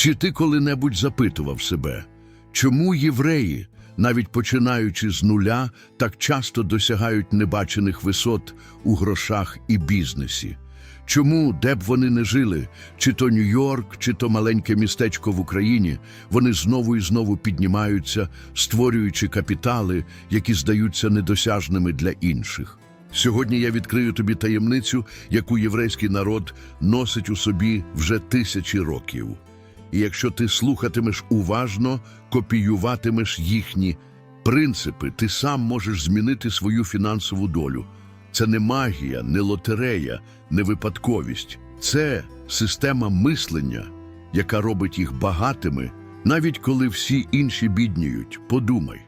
Чи ти коли-небудь запитував себе, чому євреї, навіть починаючи з нуля, так часто досягають небачених висот у грошах і бізнесі? Чому, де б вони не жили, чи то Нью-Йорк, чи то маленьке містечко в Україні, вони знову і знову піднімаються, створюючи капітали, які здаються недосяжними для інших? Сьогодні я відкрию тобі таємницю, яку єврейський народ носить у собі вже тисячі років. І якщо ти слухатимеш уважно, копіюватимеш їхні принципи, ти сам можеш змінити свою фінансову долю. Це не магія, не лотерея, не випадковість. Це система мислення, яка робить їх багатими, навіть коли всі інші бідніють. Подумай.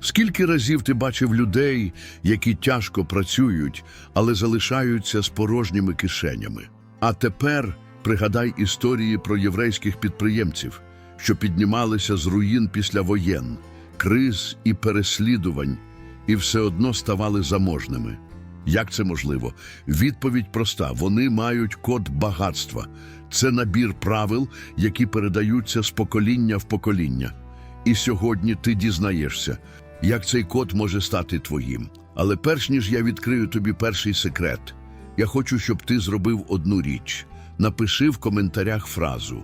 Скільки разів ти бачив людей, які тяжко працюють, але залишаються з порожніми кишенями? А тепер пригадай історії про єврейських підприємців, що піднімалися з руїн після воєн, криз і переслідувань, і все одно ставали заможними. Як це можливо? Відповідь проста: вони мають код багатства. Це набір правил, які передаються з покоління в покоління. І сьогодні ти дізнаєшся, як цей код може стати твоїм. Але перш ніж я відкрию тобі перший секрет, я хочу, щоб ти зробив одну річ. Напиши в коментарях фразу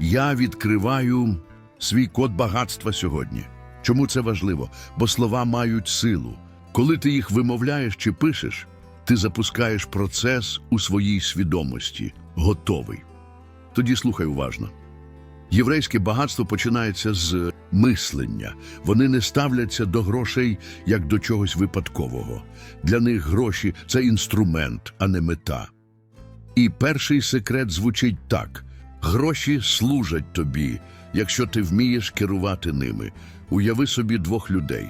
Я відкриваю свій код багатства сьогодні. Чому це важливо? Бо слова мають силу. Коли ти їх вимовляєш чи пишеш, ти запускаєш процес у своїй свідомості, готовий. Тоді слухай уважно. Єврейське багатство починається з мислення. Вони не ставляться до грошей як до чогось випадкового. Для них гроші це інструмент, а не мета. І перший секрет звучить так: гроші служать тобі, якщо ти вмієш керувати ними. Уяви собі двох людей.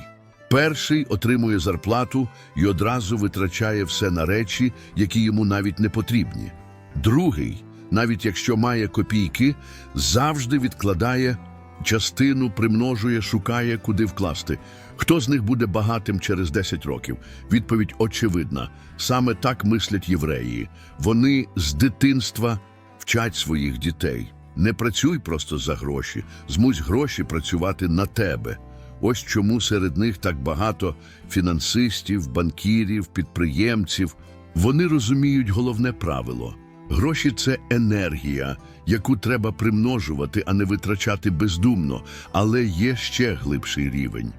Перший отримує зарплату і одразу витрачає все на речі, які йому навіть не потрібні. Другий, навіть якщо має копійки, завжди відкладає частину, примножує, шукає, куди вкласти. Хто з них буде багатим через 10 років? Відповідь очевидна. Саме так мислять євреї. Вони з дитинства вчать своїх дітей. Не працюй просто за гроші, змусь гроші працювати на тебе. Ось чому серед них так багато фінансистів, банкірів, підприємців. Вони розуміють головне правило. Гроші це енергія, яку треба примножувати, а не витрачати бездумно. Але є ще глибший рівень.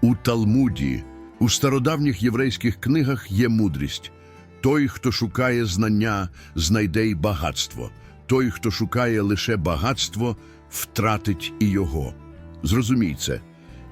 У Талмуді, у стародавніх єврейських книгах є мудрість. Той, хто шукає знання, знайде й багатство. Той, хто шукає лише багатство, втратить і його. Зрозумій це.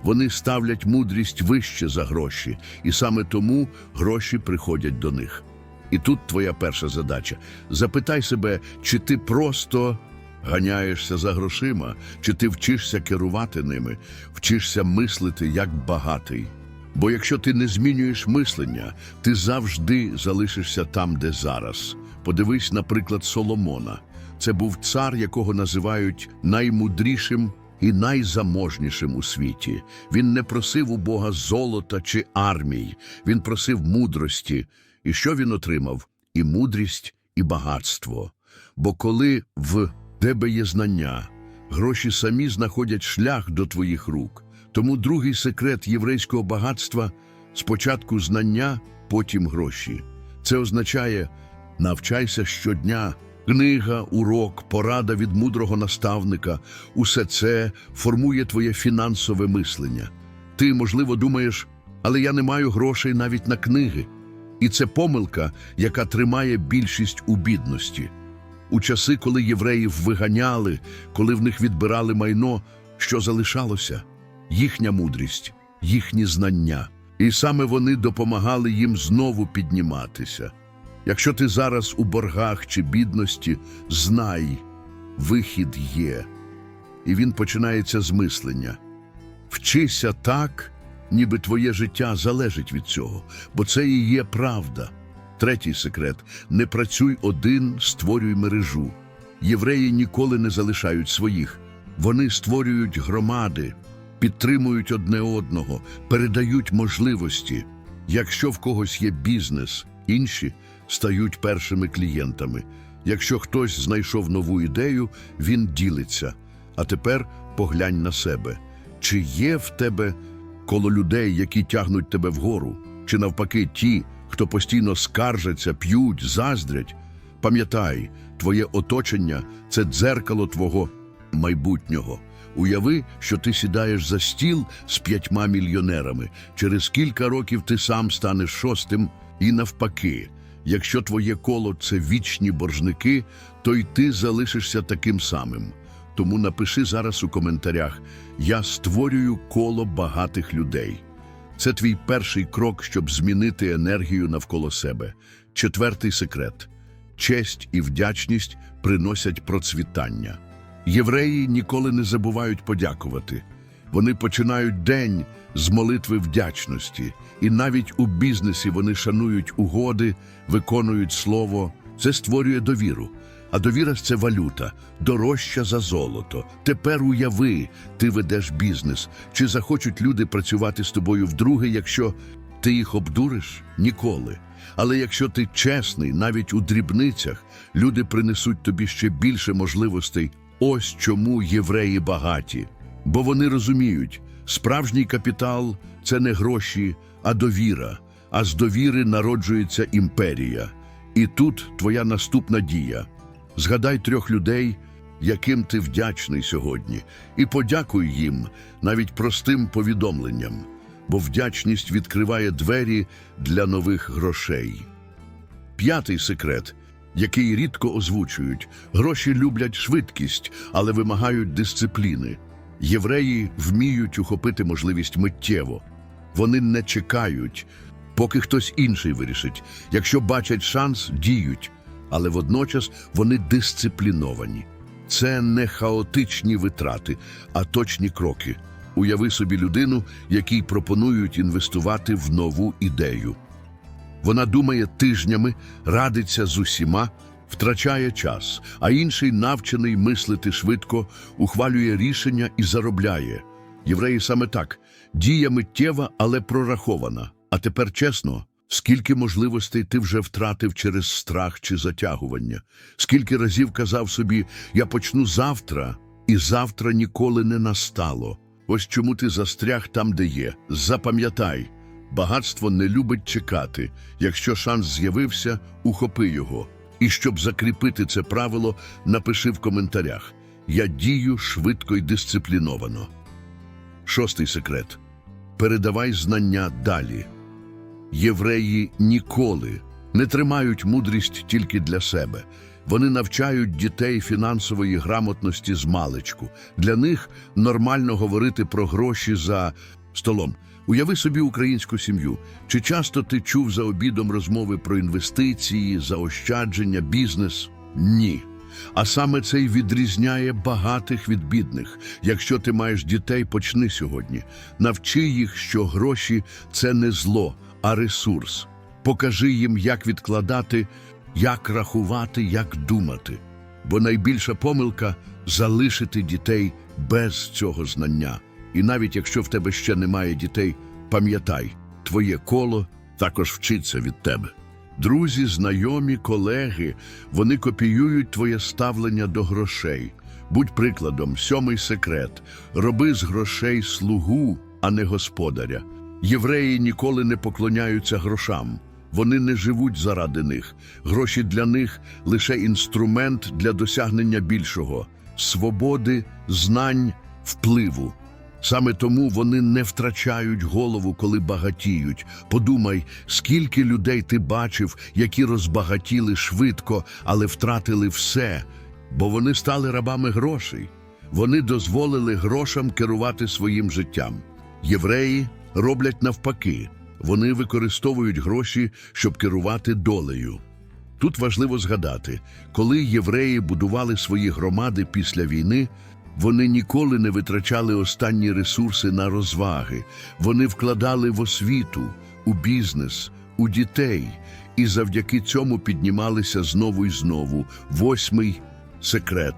Вони ставлять мудрість вище за гроші, і саме тому гроші приходять до них. І тут твоя перша задача. Запитай себе, чи ти просто ганяєшся за грошима, чи ти вчишся керувати ними, вчишся мислити як багатий. Бо якщо ти не змінюєш мислення, ти завжди залишишся там, де зараз. Подивись, наприклад, Соломона. Це був цар, якого називають наймудрішим і найзаможнішим у світі. Він не просив у Бога золота чи армій, він просив мудрості. І що він отримав? І мудрість, і багатство. Бо коли в тебе є знання, гроші самі знаходять шлях до твоїх рук. Тому другий секрет єврейського багатства спочатку знання, потім гроші. Це означає навчайся щодня. Книга, урок, порада від мудрого наставника усе це формує твоє фінансове мислення. Ти, можливо, думаєш, але я не маю грошей навіть на книги. І це помилка, яка тримає більшість у бідності. У часи, коли євреїв виганяли, коли в них відбирали майно, що залишалося? Їхня мудрість, їхні знання. І саме вони допомагали їм знову підніматися. Якщо ти зараз у боргах чи бідності, знай, вихід є. І він починається з мислення. Вчися так, ніби твоє життя залежить від цього, бо це і є правда. Третій секрет не працюй один, створюй мережу. Євреї ніколи не залишають своїх. Вони створюють громади, підтримують одне одного, передають можливості. Якщо в когось є бізнес, інші стають першими клієнтами. Якщо хтось знайшов нову ідею, він ділиться. А тепер поглянь на себе. Чи є в тебе коло людей, які тягнуть тебе вгору? Чи навпаки ті, хто постійно скаржаться, п'ють, заздрять? Пам'ятай, твоє оточення це дзеркало твого майбутнього. Уяви, що ти сідаєш за стіл з п'ятьма мільйонерами. Через кілька років ти сам станеш шостим, і навпаки. Якщо твоє коло це вічні боржники, то й ти залишишся таким самим. Тому напиши зараз у коментарях: Я створюю коло багатих людей. Це твій перший крок, щоб змінити енергію навколо себе. Четвертий секрет: честь і вдячність приносять процвітання. Євреї ніколи не забувають подякувати. Вони починають день з молитви вдячності, і навіть у бізнесі вони шанують угоди, виконують слово. Це створює довіру. А довіра – це валюта, дорожча за золото. Тепер уяви, ти ведеш бізнес. Чи захочуть люди працювати з тобою вдруге, якщо ти їх обдуриш? Ніколи. Але якщо ти чесний, навіть у дрібницях, люди принесуть тобі ще більше можливостей. Ось чому євреї багаті. Бо вони розуміють, справжній капітал це не гроші, а довіра. А з довіри народжується імперія. І тут твоя наступна дія. Згадай трьох людей, яким ти вдячний сьогодні, і подякуй їм навіть простим повідомленням, бо вдячність відкриває двері для нових грошей. П'ятий секрет, який рідко озвучують: гроші люблять швидкість, але вимагають дисципліни. Євреї вміють ухопити можливість миттєво. Вони не чекають, поки хтось інший вирішить. Якщо бачать шанс, діють, але водночас вони дисципліновані. Це не хаотичні витрати, а точні кроки. Уяви собі людину, якій пропонують інвестувати в нову ідею. Вона думає тижнями, радиться з усіма, втрачає час, а інший, навчений мислити швидко, ухвалює рішення і заробляє. Євреї саме так дія миттєва, але прорахована. А тепер чесно, скільки можливостей ти вже втратив через страх чи затягування? Скільки разів казав собі, я почну завтра, і завтра ніколи не настало. Ось чому ти застряг там, де є. Запам'ятай, багатство не любить чекати. Якщо шанс з'явився, ухопи його. І щоб закріпити це правило, напиши в коментарях: Я дію швидко і дисципліновано. Шостий секрет. Передавай знання далі. Євреї ніколи не тримають мудрість тільки для себе. Вони навчають дітей фінансової грамотності з маличку. Для них нормально говорити про гроші за столом. Уяви собі українську сім'ю. Чи часто ти чув за обідом розмови про інвестиції, заощадження, бізнес? Ні. А саме це й відрізняє багатих від бідних. Якщо ти маєш дітей, почни сьогодні. Навчи їх, що гроші це не зло, а ресурс. Покажи їм, як відкладати, як рахувати, як думати. Бо найбільша помилка залишити дітей без цього знання. І навіть якщо в тебе ще немає дітей, пам'ятай, твоє коло також вчиться від тебе. Друзі, знайомі, колеги, вони копіюють твоє ставлення до грошей. Будь прикладом, сьомий секрет роби з грошей слугу, а не господаря. Євреї ніколи не поклоняються грошам. Вони не живуть заради них. Гроші для них лише інструмент для досягнення більшого свободи, знань, впливу. Саме тому вони не втрачають голову, коли багатіють. Подумай, скільки людей ти бачив, які розбагатіли швидко, але втратили все, бо вони стали рабами грошей. Вони дозволили грошам керувати своїм життям. Євреї роблять навпаки. Вони використовують гроші, щоб керувати долею. Тут важливо згадати, коли євреї будували свої громади після війни, вони ніколи не витрачали останні ресурси на розваги. Вони вкладали в освіту, у бізнес, у дітей, і завдяки цьому піднімалися знову і знову. Восьмий секрет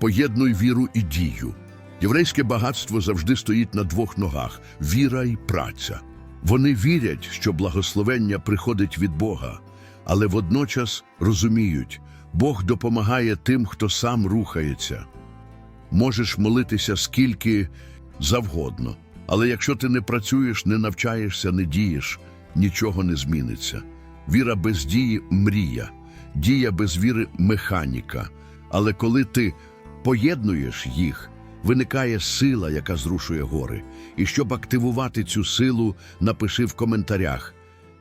поєднуй віру і дію. Єврейське багатство завжди стоїть на двох ногах віра і праця. Вони вірять, що благословення приходить від Бога, але водночас розуміють, Бог допомагає тим, хто сам рухається. Можеш молитися скільки завгодно. Але якщо ти не працюєш, не навчаєшся, не дієш, нічого не зміниться. Віра без дії мрія, дія без віри механіка. Але коли ти поєднуєш їх, виникає сила, яка зрушує гори. І щоб активувати цю силу, напиши в коментарях: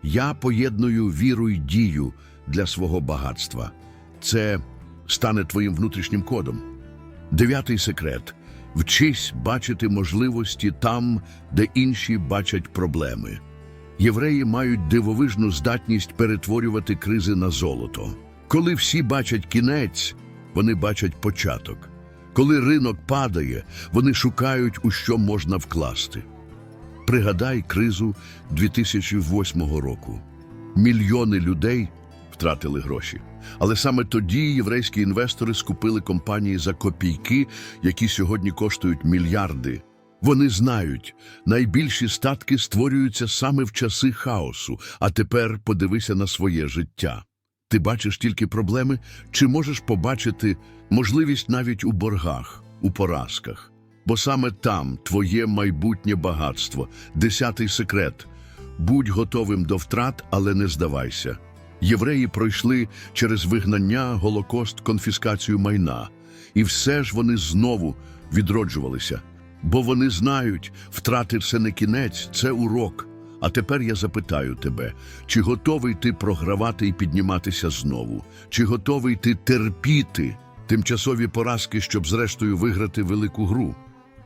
Я поєдную віру й дію для свого багатства. Це стане твоїм внутрішнім кодом. Дев'ятий секрет. Вчись бачити можливості там, де інші бачать проблеми. Євреї мають дивовижну здатність перетворювати кризи на золото. Коли всі бачать кінець, вони бачать початок. Коли ринок падає, вони шукають, у що можна вкласти. Пригадай кризу 2008 року. Мільйони людей втратили гроші. Але саме тоді єврейські інвестори скупили компанії за копійки, які сьогодні коштують мільярди. Вони знають, найбільші статки створюються саме в часи хаосу, а тепер подивися на своє життя. Ти бачиш тільки проблеми, чи можеш побачити можливість навіть у боргах, у поразках? Бо саме там твоє майбутнє багатство, десятий секрет. Будь готовим до втрат, але не здавайся. Євреї пройшли через вигнання, голокост, конфіскацію майна. І все ж вони знову відроджувалися. Бо вони знають, втрати це не кінець, це урок. А тепер я запитаю тебе, чи готовий ти програвати і підніматися знову? Чи готовий ти терпіти тимчасові поразки, щоб зрештою виграти велику гру?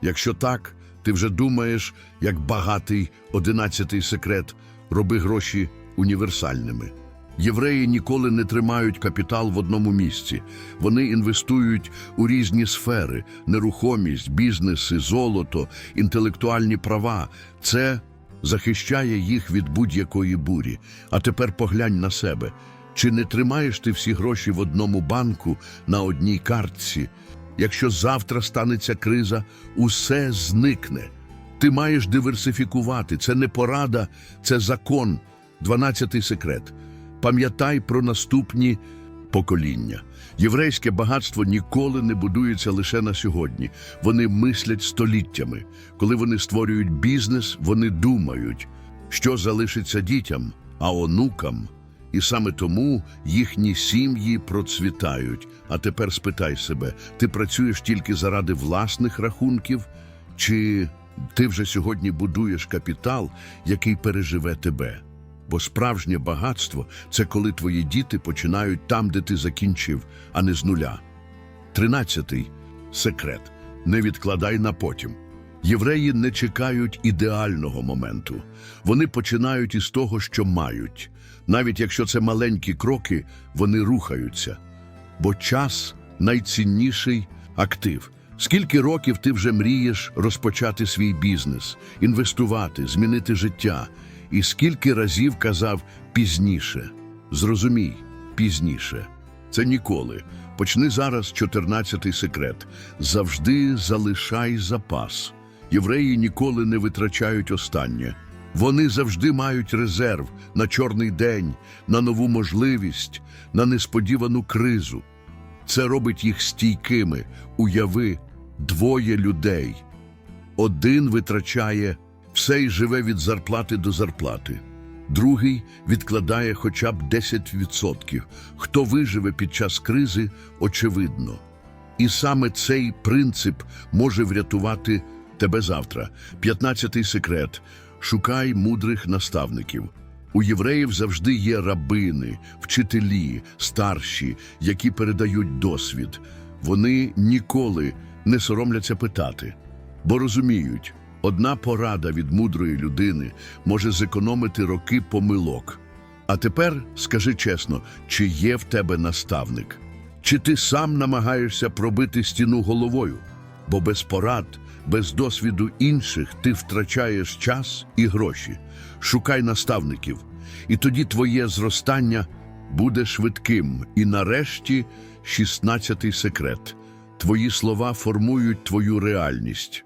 Якщо так, ти вже думаєш, як багатий одинадцятий секрет, роби гроші універсальними. Євреї ніколи не тримають капітал в одному місці. Вони інвестують у різні сфери: нерухомість, бізнеси, золото, інтелектуальні права. Це захищає їх від будь-якої бурі. А тепер поглянь на себе. Чи не тримаєш ти всі гроші в одному банку на одній картці? Якщо завтра станеться криза, усе зникне. Ти маєш диверсифікувати. Це не порада, це закон. Дванадцятий секрет. Пам'ятай про наступні покоління. Єврейське багатство ніколи не будується лише на сьогодні. Вони мислять століттями. Коли вони створюють бізнес, вони думають, що залишиться дітям, а онукам. І саме тому їхні сім'ї процвітають. А тепер спитай себе: ти працюєш тільки заради власних рахунків, чи ти вже сьогодні будуєш капітал, який переживе тебе? Бо справжнє багатство це коли твої діти починають там, де ти закінчив, а не з нуля. Тринадцятий секрет. Не відкладай на потім. Євреї не чекають ідеального моменту. Вони починають із того, що мають. Навіть якщо це маленькі кроки, вони рухаються. Бо час найцінніший актив. Скільки років ти вже мрієш розпочати свій бізнес, інвестувати, змінити життя? І скільки разів казав пізніше. Зрозумій, пізніше. Це ніколи. Почни зараз 14-й секрет. Завжди залишай запас. Євреї ніколи не витрачають останнє. Вони завжди мають резерв на чорний день, на нову можливість, на несподівану кризу. Це робить їх стійкими. Уяви, двоє людей. Один витрачає все й живе від зарплати до зарплати. Другий відкладає хоча б 10%. Хто виживе під час кризи, очевидно. І саме цей принцип може врятувати тебе завтра. П'ятнадцятий секрет. Шукай мудрих наставників. У євреїв завжди є рабини, вчителі, старші, які передають досвід. Вони ніколи не соромляться питати, бо розуміють, одна порада від мудрої людини може зекономити роки помилок. А тепер скажи чесно, чи є в тебе наставник? Чи ти сам намагаєшся пробити стіну головою? Бо без порад, без досвіду інших ти втрачаєш час і гроші. Шукай наставників, і тоді твоє зростання буде швидким. І нарешті, 16-й секрет. Твої слова формують твою реальність.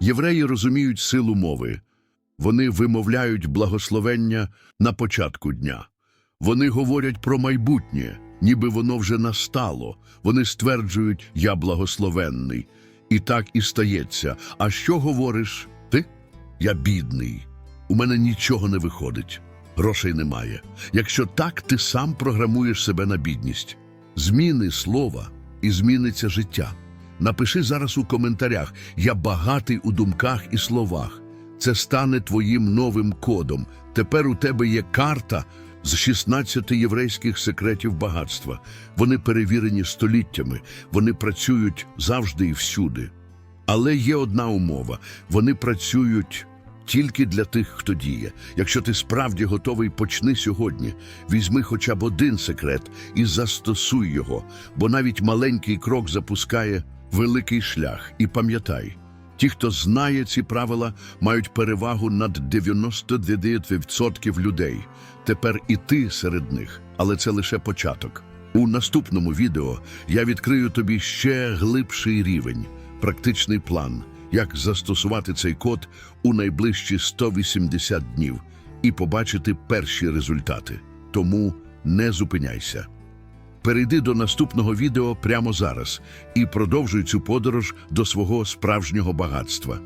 Євреї розуміють силу мови. Вони вимовляють благословення на початку дня. Вони говорять про майбутнє, ніби воно вже настало. Вони стверджують Я благословенний. І так і стається. А що говориш ти? Я бідний. У мене нічого не виходить. Грошей немає. Якщо так, ти сам програмуєш себе на бідність. Зміни слова і зміниться життя. Напиши зараз у коментарях Я багатий у думках і словах. Це стане твоїм новим кодом. Тепер у тебе є карта з 16 єврейських секретів багатства. Вони перевірені століттями, вони працюють завжди і всюди. Але є одна умова: вони працюють тільки для тих, хто діє. Якщо ти справді готовий, почни сьогодні. Візьми хоча б один секрет і застосуй його, бо навіть маленький крок запускає великий шлях. І пам'ятай, ті, хто знає ці правила, мають перевагу над 99% людей. Тепер і ти серед них, але це лише початок. У наступному відео я відкрию тобі ще глибший рівень, практичний план, як застосувати цей код у найближчі 180 днів і побачити перші результати. Тому не зупиняйся. Перейди до наступного відео прямо зараз і продовжуй цю подорож до свого справжнього багатства.